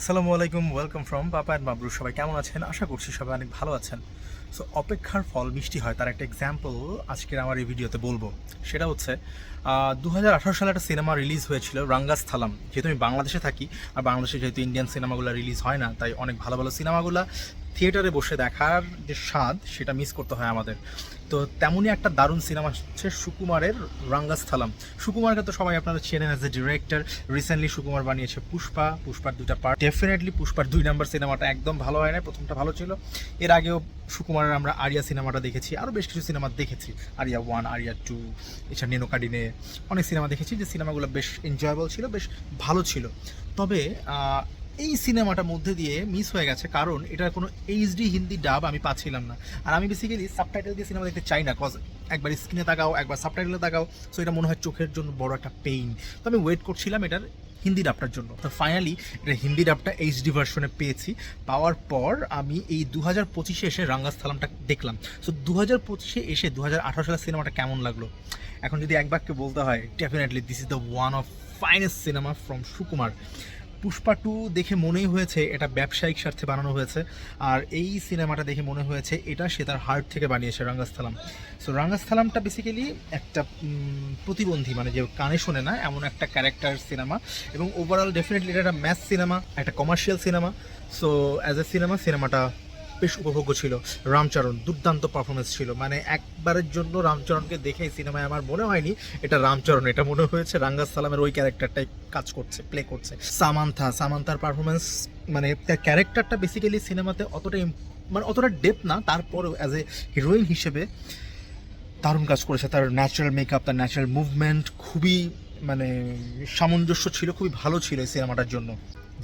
আসসালামু আলাইকুম welcome from papa and Babru সবাই কেমন আছেন? আশা করছি সবাই অনেক ভালো আছেন। সো অপেক্ষার ফল মিষ্টি হয়, তার একটা এক্সাম্পল আজকের আমার এই ভিডিওতে বলব। সেটা হচ্ছে দু হাজার আঠারো সালে একটা সিনেমা রিলিজ হয়েছিল, রাঙ্গাস্থলাম। যেহেতু আমি বাংলাদেশে থাকি, আর বাংলাদেশে যেহেতু ইন্ডিয়ান সিনেমাগুলো রিলিজ হয় না, তাই অনেক ভালো ভালো সিনেমাগুলো থিয়েটারে বসে দেখার যে স্বাদ, সেটা মিস করতে হয় আমাদের। তো তেমনই একটা দারুণ সিনেমা হচ্ছে সুকুমারের রাঙ্গাস্থলাম। সুকুমারকে তো সবাই আপনারা চেনেন as a director recently Sukumar বানিয়েছে পুষ্পা। পুষ্পার দুটা পার্ট ডেফিনেটলি পুষ্পার দুই নাম্বার সিনেমাটা একদম ভালো হয় না প্রথমটা ভালো ছিল। এর আগেও সুকুমারের আমরা আরিয়া সিনেমাটা দেখেছি। আরও বেশ কিছু সিনেমা দেখেছি। আরিয়া ওয়ান আরিয়া টু এছাড়া নেনোকাডিনে অনেক সিনেমা দেখেছি। যে সিনেমাগুলো বেশ এনজয়েবল ছিল, বেশ ভালো ছিল। তবে এই সিনেমাটার মধ্যে দিয়ে মিস হয়ে গেছে, কারণ এটার কোনো এইচডি হিন্দি ডাব আমি পাচ্ছিলাম না। আর আমি বেসিক্যালি সাবটাইটেল দিয়ে সিনেমা দেখতে চাই না কজ একবার স্ক্রিনে তাকাও, একবার সাবটাইটেলে তাকাও সো এটা মনে হয় চোখের জন্য বড় একটা পেইন তো আমি ওয়েট করছিলাম এটার হিন্দি ডাবটার জন্য। তো ফাইনালি এটা হিন্দি ডাবটা এইচডি ভার্সনে পেয়েছি। পাওয়ার পর আমি এই দু হাজার পঁচিশে এসে রাঙ্গাস্থলামটা দেখলাম। সো দু হাজার পঁচিশে এসে দু হাজার আঠারো সালের সিনেমাটা কেমন লাগল? এখন যদি এক বাক্যে বলতে হয় definitely this is the one of finest cinema from Sukumar. Pushpa two দেখে মনেই হয়েছে এটা ব্যবসায়িক স্বার্থে বানানো হয়েছে। আর এই সিনেমাটা দেখে মনে হয়েছে এটা সে তার হার্ট থেকে বানিয়েছে, রাঙ্গাস্থালাম। সো রাঙ্গাস্থালামটা বেসিক্যালি একটা প্রতিবন্ধী মানে যে কানে শোনে না, এমন একটা ক্যারেক্টার সিনেমা এবং ওভারঅল ডেফিনেটলি এটা একটা ম্যাথ সিনেমা একটা commercial cinema so as a cinema সিনেমাটা বেশ উপভোগ্য ছিল। রামচরণ, দুর্দান্ত পারফরমেন্স ছিল। মানে একবারের জন্য রামচরণকে দেখে সিনেমায় আমার মনে হয়নি এটা রামচরণ, এটা মনে হয়েছে রাঙ্গাস সালামের ওই ক্যারেক্টারটাই কাজ করছে প্লে করছে। সামান্থা, সামান্থার পারফরমেন্স মানে তার ক্যারেক্টারটা বেসিক্যালি সিনেমাতে অতটা মানে অতটা ডেপ না, তারপরেও অ্যাজ এ হিরোইন হিসেবে দারুণ কাজ করেছে। তার ন্যাচারাল মেকআপ তার ন্যাচারাল মুভমেন্ট খুবই মানে সামঞ্জস্য ছিল, খুবই ভালো ছিল এই সিনেমাটার জন্য।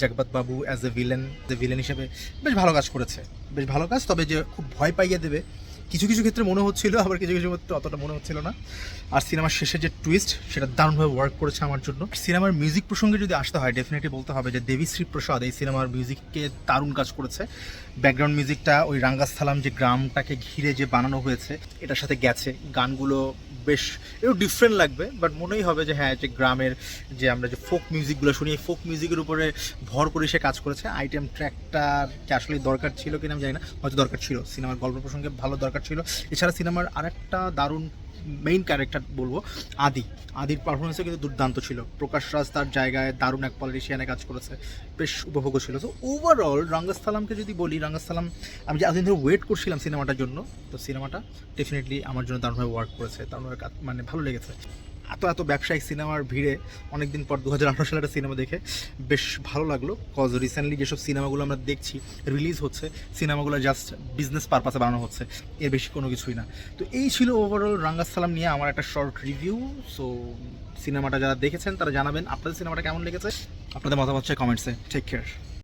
Jagapathi Babu as a villain যে ভিলেন হিসেবে বেশ ভালো কাজ করেছে। বেশ ভালো কাজ, তবে যে খুব ভয় পাইয়ে দেবে, কিছু কিছু ক্ষেত্রে মনে হচ্ছিল, আবার কিছু কিছু ক্ষেত্রে অতটা মনে হচ্ছিল না। আর সিনেমার শেষে যে টুইস্ট সেটা দারুণভাবে ওয়ার্ক করেছে আমার জন্য। সিনেমার মিউজিক প্রসঙ্গে যদি আসতে হয় ডেফিনেটলি বলতে হবে যে দেবীশ্রী প্রসাদ এই সিনেমার মিউজিককে দারুণ কাজ করেছে। ব্যাকগ্রাউন্ড মিউজিকটা ওই রাঙ্গাস্থলাম যে গ্রামটাকে ঘিরে যে বানানো হয়েছে, এটার সাথে গেছে। গানগুলো বেশ একটু ডিফারেন্ট লাগবে বাট মনেই হবে যে হ্যাঁ যে গ্রামের যে আমরা যে ফোক মিউজিকগুলো শুনি ফোক মিউজিকের উপরে ভর করে সে কাজ করেছে। আইটেম ট্র্যাকটার কি আসলে দরকার ছিল কিনা আমি জানি না, হয়তো দরকার ছিল। সিনেমার গল্প প্রসঙ্গে ভালো দরকার ছিল। এছাড়া সিনেমার আরেকটা দারুণ মেইন ক্যারেক্টার বলব, আদি। আদির পারফরমেন্সও কিন্তু দুর্দান্ত ছিল। প্রকাশ রাজ তার জায়গায় দারুণ এক পলিটিশিয়ানে কাজ করেছে, বেশ উপভোগ ছিল। তো ওভারঅল রঙ্গস্থলামকে যদি বলি রঙ্গস্থলাম আমি যে এতদিন ধরে ওয়েট করছিলাম সিনেমাটার জন্য, তো সিনেমাটা ডেফিনেটলি আমার জন্য দারুণভাবে ওয়ার্ক করেছে, দারুণভাবে মানে ভালো লেগেছে। এত এত ব্যবসায়িক সিনেমার ভিড়ে অনেকদিন পর দু হাজার আঠারো সালের একটা সিনেমা দেখে বেশ ভালো লাগল কজ রিসেন্টলি যেসব সিনেমাগুলো আমরা দেখছি রিলিজ হচ্ছে, সিনেমাগুলো জাস্ট বিজনেস পারপাসে বানানো হচ্ছে, এর বেশি কোনো কিছুই না। তো এই ছিল ওভারঅল রাঙ্গাসালাম নিয়ে আমার একটা শর্ট রিভিউ সো সিনেমাটা যারা দেখেছেন তারা জানাবেন, আপনাদের সিনেমাটা কেমন লেগেছে? আপনাদের মতামত চাই কমেন্টসে টেক কেয়ার